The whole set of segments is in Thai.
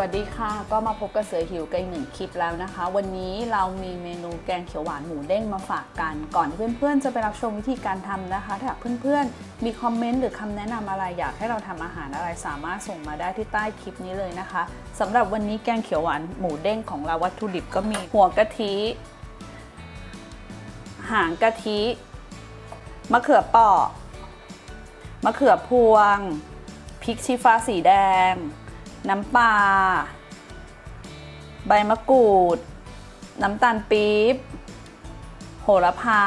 วัสดีค่ะ ก็มาพบกับเสือหิวกันหนึ่งคลิปแล้วนะคะ วันนี้เรามีเมนูแกงเขียวหวานหมูเด้งมาฝากกัน ก่อนเพื่อนๆ จะไปรับชมวิธีการทำนะคะ ถ้าเพื่อนๆ มีคอมเมนต์หรือคำแนะนำอะไรอยากให้เราทำอาหารอะไรสามารถส่งมาได้ที่ใต้คลิปนี้เลยนะคะสำหรับวันนี้แกงเขียวหวานหมูเด้งของเราวัตถุดิบก็มีหัวกะทิ หางกะทิ มะเขือเปาะมะเขือพวง พริกชี้ฟ้าสีแดง น้ำปลา ใบมะกรูด น้ำตาลปี๊บ โหระพา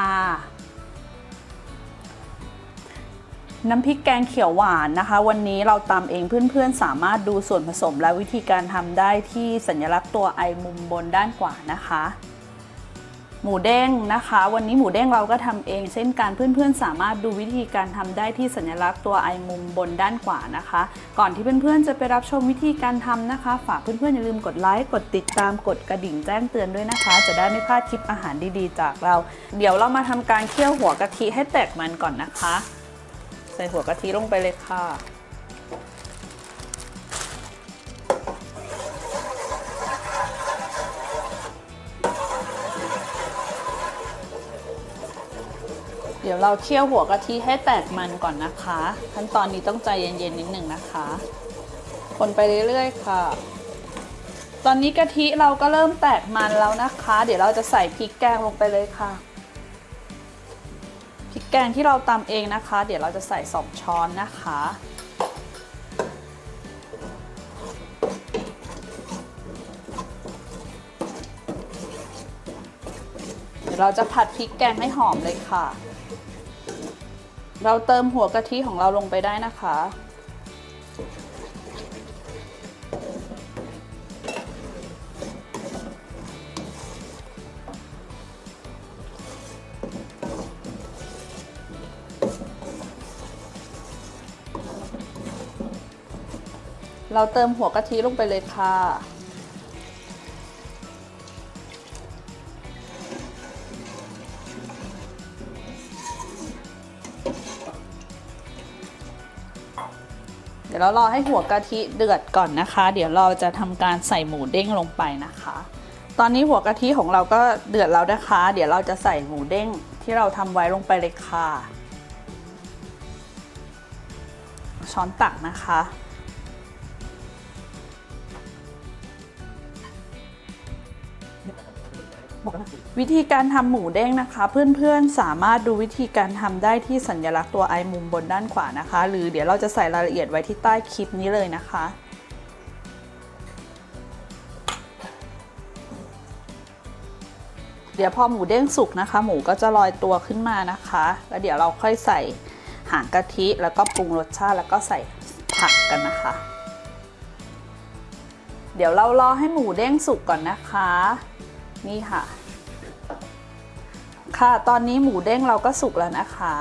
น้ำพริกแกงเขียวหวานนะคะ วันนี้เราตำเองเพื่อนๆ สามารถดูส่วนผสมและวิธีการทำได้ที่สัญลักษณ์ตัวไอมุมบนด้านขวานะคะ หมูเด้งนะคะ วันนี้หมูเด้งเราก็ทำเอง เช่นกันเพื่อนๆ สามารถดูวิธีการทำได้ที่สัญลักษณ์ตัวไอมุมบนด้านขวานะคะ ก่อนที่เพื่อนๆจะไปรับชมวิธีการทำนะคะ ฝากเพื่อนๆอย่าลืมกดไลค์กดติดตามกดกระดิ่งแจ้งเตือนด้วยนะคะ จะได้ไม่พลาดคลิปอาหารดีๆ จากเรา เดี๋ยวเรามาทำการเคี่ยวหัวกะทิให้แตกมันก่อนนะคะ ใส่หัวกะทิลงไปเลยค่ะ ดี๋ยวเราเคี่ยวหัวกะทิให้แตกมันก่อนนะคะ ขั้นตอนนี้ต้องใจเย็นๆนิดหนึ่งนะคะ คนไปเรื่อยๆค่ะ ตอนนี้กะทิเราก็เริ่มแตกมันแล้วนะคะ เดี๋ยวเราจะใส่พริกแกงลงไปเลยค่ะพริกแกงที่เราตำเองนะคะ เดี๋ยวเราจะใส่2ช้อนนะคะ เดี๋ยวเราจะผัดพริกแกงให้หอมเลยค่ะ เราเติมหัวกะทิของเราลงไปได้นะคะ เราเติมหัวกะทิลงไปเลยค่ะ ยวเรารอให้หัวกะทิเดือดก่อนนะคะ เดี๋ยวเราจะทำการใส่หมูเด้งลงไปนะคะ ตอนนี้หัวกะทิของเราก็เดือดแล้วนะคะ เดี๋ยวเราจะใส่หมูเด้งที่เราทำไว้ลงไปเลยค่ะ ช้อนตักนะคะ วิธีการทำหมูเด้งนะคะ เพื่อนๆสามารถดูวิธีการทำได้ที่สัญลักษณ์ตัวไอมุมบนด้านขวานะคะ หรือเดี๋ยวเราจะใส่รายละเอียดไว้ที่ใต้คลิปนี้เลยนะคะ เดี๋ยวพอหมูเด้งสุกนะคะ หมูก็จะลอยตัวขึ้นมานะคะ แล้วเดี๋ยวเราค่อยใส่หางกะทิแล้วก็ปรุงรสชาติแล้วก็ใส่ผักกันนะคะ เดี๋ยวเรารอให้หมูเด้งสุกก่อนนะคะ นี่ค่ะ ค่ะ ตอนนี้หมูเด้งเราก็สุกแล้วนะคะ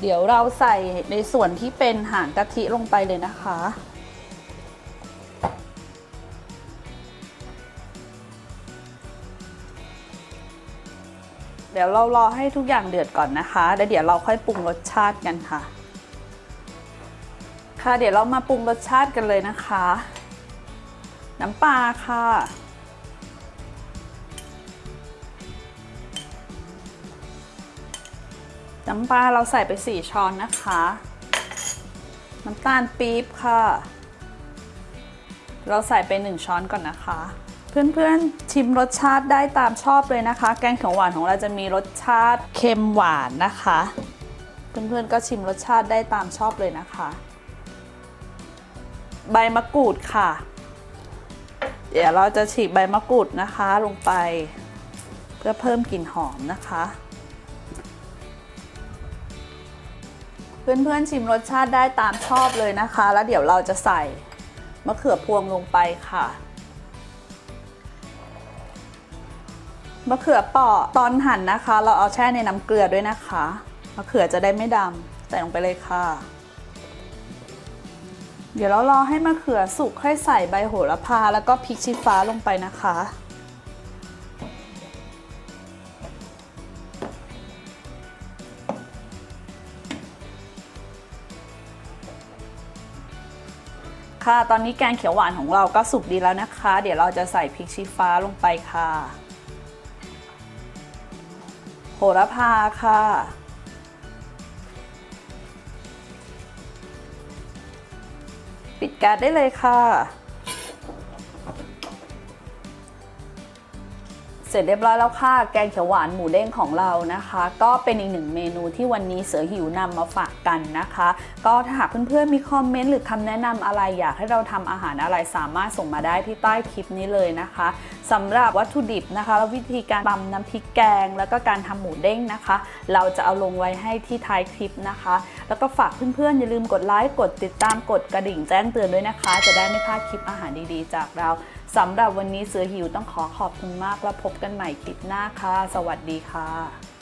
เดี๋ยวเราใส่ในส่วนที่เป็นหางกะทิลงไปเลยนะคะ เดี๋ยวเรารอให้ทุกอย่างเดือดก่อนนะคะ แล้วเดี๋ยวเราค่อยปรุงรสชาติกันค่ะ ค่ะเดี๋ยวเรามาปรุงรสชาติกันเลยนะคะ น้ำปลาค่ะ น้ำปลาเราใส่ไป 4 ช้อนนะคะ น้ำตาลปี๊บค่ะ เราใส่ไป 1 ช้อนก่อนนะคะ เพื่อนๆชิมรสชาติได้ตามชอบเลยนะคะ แกงเขียวหวานของเราจะมีรสชาติเค็มหวานนะคะ เพื่อนๆก็ชิมรสชาติได้ตามชอบเลยนะคะ ใบมะกรูดค่ะ เดี๋ยวเราจะฉีกใบมะกรูดนะคะลงไป เพื่อเพิ่มกลิ่นหอมนะคะ เพื่อนๆชิมรสชาติได้ตามชอบเลยนะคะ แล้วเดี๋ยวเราจะใส่มะเขือพวงลงไปค่ะมะเขือเปาะตอนหั่นนะคะ เราเอาแช่ในน้ำเกลือด้วยนะคะมะเขือจะได้ไม่ดำใส่ลงไปเลยค่ะ เดี๋ยวเรารอให้มะเขือสุกค่อยใส่ใบโหระพาแล้วก็พริกชี้ฟ้าลงไปนะคะ ค่ะ ตอนนี้แกงเขียวหวานของเราก็สุกดีแล้วนะคะ เดี๋ยวเราจะใส่พริกชี้ฟ้าลงไปค่ะ โหระพาค่ะ ปิดแก๊สได้เลยค่ะ เสร็จเรียบร้อยแล้วค่ะ แกงเขียวหวานหมูเด้งของเรานะคะ ก็เป็นอีกหนึ่งเมนูที่วันนี้เสือหิวนำมาฝากกันนะคะ ก็ถ้าหากเพื่อนๆมีคอมเมนต์หรือคำแนะนำอะไรอยากให้เราทำอาหารอะไรสามารถส่งมาได้ที่ใต้คลิปนี้เลยนะคะสำหรับวัตถุดิบนะคะ และวิธีการตำน้ำพริกแกง แล้วก็การทำหมูเด้งนะคะ เราจะเอาลงไว้ให้ที่ท้ายคลิปนะคะ แล้วก็ฝากเพื่อนๆอย่าลืมกดไลค์กดติดตามกดกระดิ่งแจ้งเตือนด้วยนะคะ จะได้ไม่พลาดคลิปอาหารดีๆ จากเราสำหรับวันนี้เสือหิวต้องขอขอบคุณมากแล้วพบกันใหม่คลิปหน้าค่ะ สวัสดีค่ะ